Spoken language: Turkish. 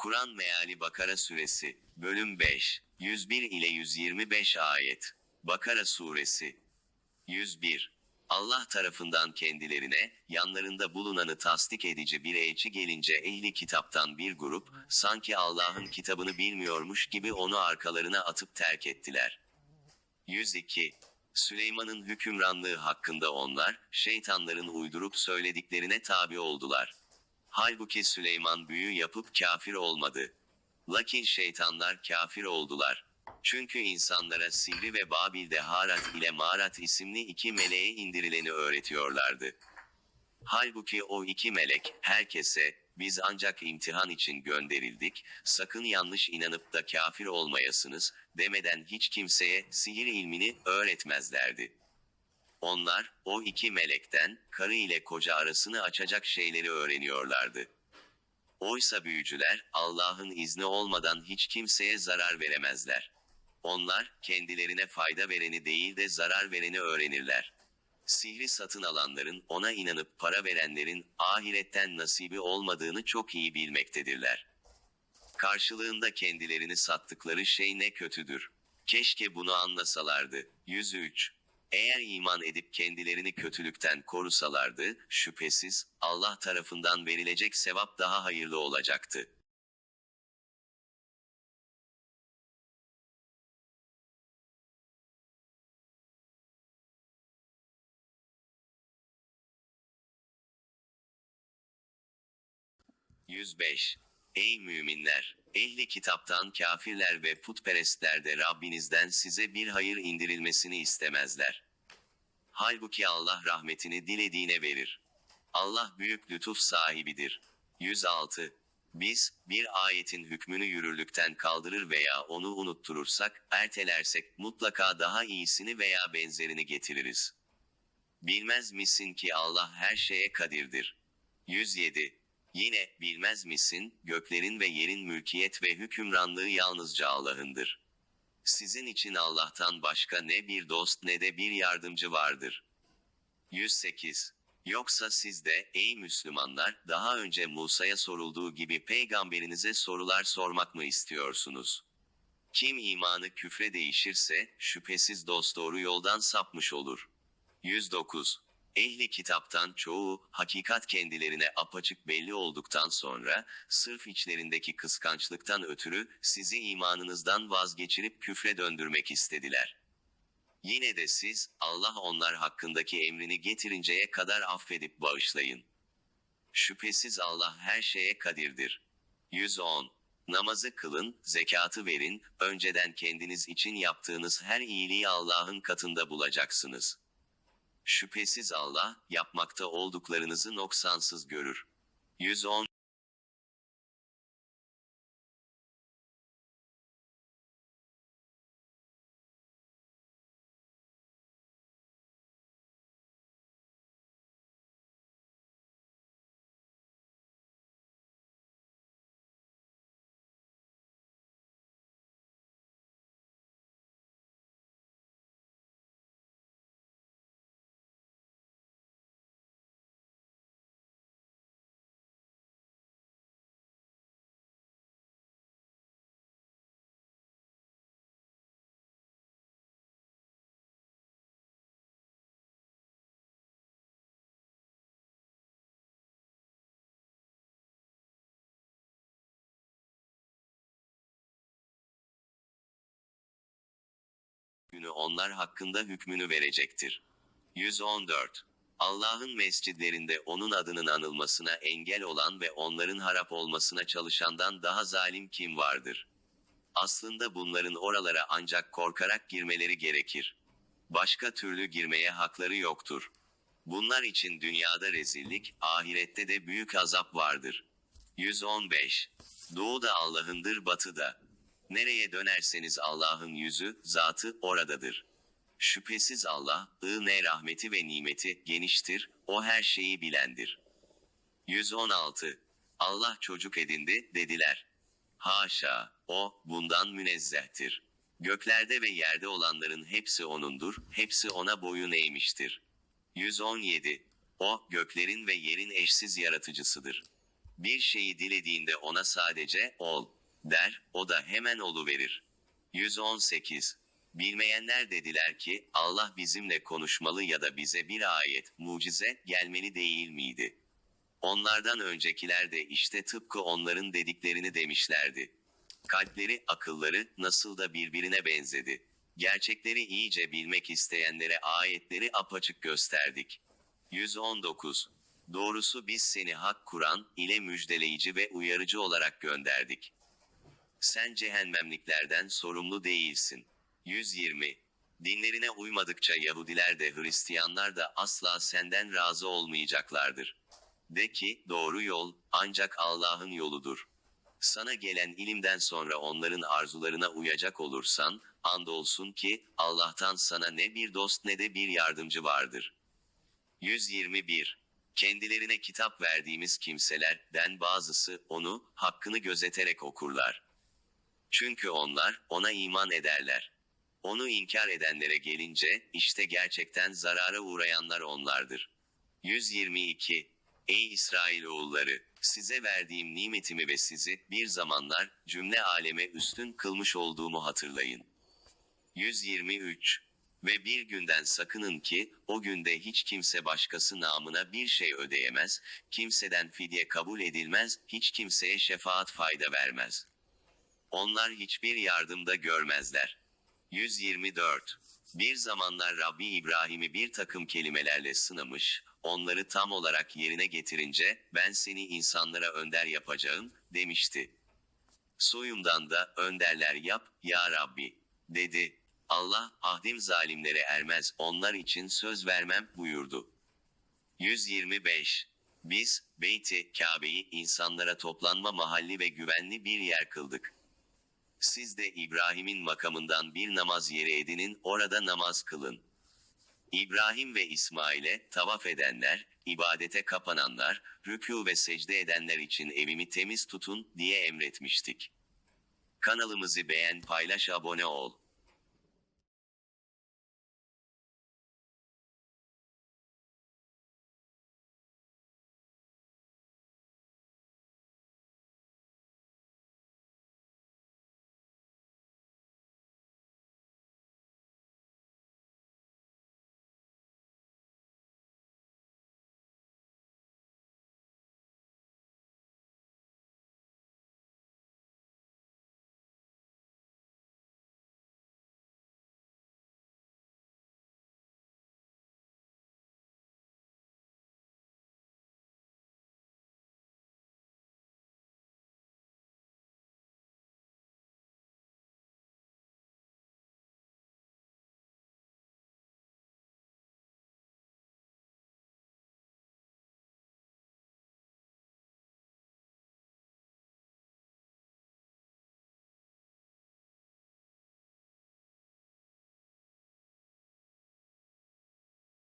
Kur'an Meali Bakara Suresi, Bölüm 5, 101 ile 125 ayet. Bakara Suresi, 101. Allah tarafından kendilerine, yanlarında bulunanı tasdik edici bir elçi gelince ehli kitaptan bir grup, sanki Allah'ın kitabını bilmiyormuş gibi onu arkalarına atıp terk ettiler. 102. Süleyman'ın hükümranlığı hakkında onlar, şeytanların uydurup söylediklerine tabi oldular. Halbuki Süleyman büyü yapıp kafir olmadı. Lakin şeytanlar kafir oldular. Çünkü insanlara Sihri ve Babil'de Harat ile Marat isimli iki meleğe indirileni öğretiyorlardı. Halbuki o iki melek, herkese, biz ancak imtihan için gönderildik, sakın yanlış inanıp da kafir olmayasınız, demeden hiç kimseye sihir ilmini öğretmezlerdi. Onlar, o iki melekten, karı ile koca arasını açacak şeyleri öğreniyorlardı. Oysa büyücüler, Allah'ın izni olmadan hiç kimseye zarar veremezler. Onlar, kendilerine fayda vereni değil de zarar vereni öğrenirler. Sihri satın alanların, ona inanıp para verenlerin, ahiretten nasibi olmadığını çok iyi bilmektedirler. Karşılığında kendilerini sattıkları şey ne kötüdür. Keşke bunu anlasalardı. 103. Eğer iman edip kendilerini kötülükten korusalardı, şüphesiz, Allah tarafından verilecek sevap daha hayırlı olacaktı. ...105. Ey müminler! Ehli kitaptan kafirler ve putperestler de Rabbinizden size bir hayır indirilmesini istemezler. Halbuki Allah rahmetini dilediğine verir. Allah büyük lütuf sahibidir. 106. Biz, bir ayetin hükmünü yürürlükten kaldırır veya onu unutturursak, ertelersek, mutlaka daha iyisini veya benzerini getiririz. Bilmez misin ki Allah her şeye kadirdir. 107. Yine, bilmez misin, göklerin ve yerin mülkiyet ve hükümranlığı yalnızca Allah'ındır. Sizin için Allah'tan başka ne bir dost ne de bir yardımcı vardır. 108. Yoksa siz de, ey Müslümanlar, daha önce Musa'ya sorulduğu gibi peygamberinize sorular sormak mı istiyorsunuz? Kim imanı küfre değişirse, şüphesiz dosdoğru yoldan sapmış olur. 109. Ehli kitaptan çoğu, hakikat kendilerine apaçık belli olduktan sonra, sırf içlerindeki kıskançlıktan ötürü, sizi imanınızdan vazgeçirip küfre döndürmek istediler. Yine de siz, Allah onlar hakkındaki emrini getirinceye kadar affedip bağışlayın. Şüphesiz Allah her şeye kadirdir. 110. Namazı kılın, zekatı verin, önceden kendiniz için yaptığınız her iyiliği Allah'ın katında bulacaksınız. Şüphesiz Allah, yapmakta olduklarınızı noksansız görür. 110. günü onlar hakkında hükmünü verecektir. 114. Allah'ın mescidlerinde onun adının anılmasına engel olan ve onların harap olmasına çalışandan daha zalim kim vardır? Aslında bunların oralara ancak korkarak girmeleri gerekir. Başka türlü girmeye hakları yoktur. Bunlar için dünyada rezillik, ahirette de büyük azap vardır. 115. Doğu da Allah'ındır batı da. Nereye dönerseniz Allah'ın yüzü, zatı, oradadır. Şüphesiz Allah, ne rahmeti ve nimeti, geniştir, o her şeyi bilendir. 116. Allah çocuk edindi, dediler. Haşa, o, bundan münezzehtir. Göklerde ve yerde olanların hepsi O'nundur, hepsi O'na boyun eğmiştir. 117. O, göklerin ve yerin eşsiz yaratıcısıdır. Bir şeyi dilediğinde ona sadece ol der, o da hemen oluverir. 118. Bilmeyenler dediler ki, Allah bizimle konuşmalı ya da bize bir ayet, mucize, gelmeli değil miydi? Onlardan öncekiler de işte tıpkı onların dediklerini demişlerdi. Kalpleri, akılları nasıl da birbirine benzedi. Gerçekleri iyice bilmek isteyenlere ayetleri apaçık gösterdik. 119. Doğrusu biz seni hak Kur'an ile müjdeleyici ve uyarıcı olarak gönderdik. Sen cehennemliklerden sorumlu değilsin. 120. Dinlerine uymadıkça Yahudiler de Hristiyanlar da asla senden razı olmayacaklardır. De ki, doğru yol, ancak Allah'ın yoludur. Sana gelen ilimden sonra onların arzularına uyacak olursan, andolsun ki, Allah'tan sana ne bir dost ne de bir yardımcı vardır. 121. Kendilerine kitap verdiğimiz kimselerden bazısı onu, hakkını gözeterek okurlar. Çünkü onlar, ona iman ederler. Onu inkar edenlere gelince, işte gerçekten zarara uğrayanlar onlardır. 122. Ey İsrailoğulları! Size verdiğim nimetimi ve sizi, bir zamanlar, cümle aleme üstün kılmış olduğumu hatırlayın. 123. Ve bir günden sakının ki, o günde hiç kimse başkası namına bir şey ödeyemez, kimseden fidye kabul edilmez, hiç kimseye şefaat fayda vermez. Onlar hiçbir yardımda görmezler. 124. Bir zamanlar Rabbi İbrahim'i bir takım kelimelerle sınamış, onları tam olarak yerine getirince, ben seni insanlara önder yapacağım, demişti. Soyumdan da önderler yap, ya Rabbi, dedi. Allah, ahdim zalimlere ermez, onlar için söz vermem, buyurdu. 125. Biz, Beyti, Kabe'yi insanlara toplanma mahalli ve güvenli bir yer kıldık. Siz de İbrahim'in makamından bir namaz yeri edinin, orada namaz kılın. İbrahim ve İsmail'e tavaf edenler, ibadete kapananlar, rükû ve secde edenler için evimi temiz tutun diye emretmiştik. Kanalımızı beğen, paylaş, abone ol.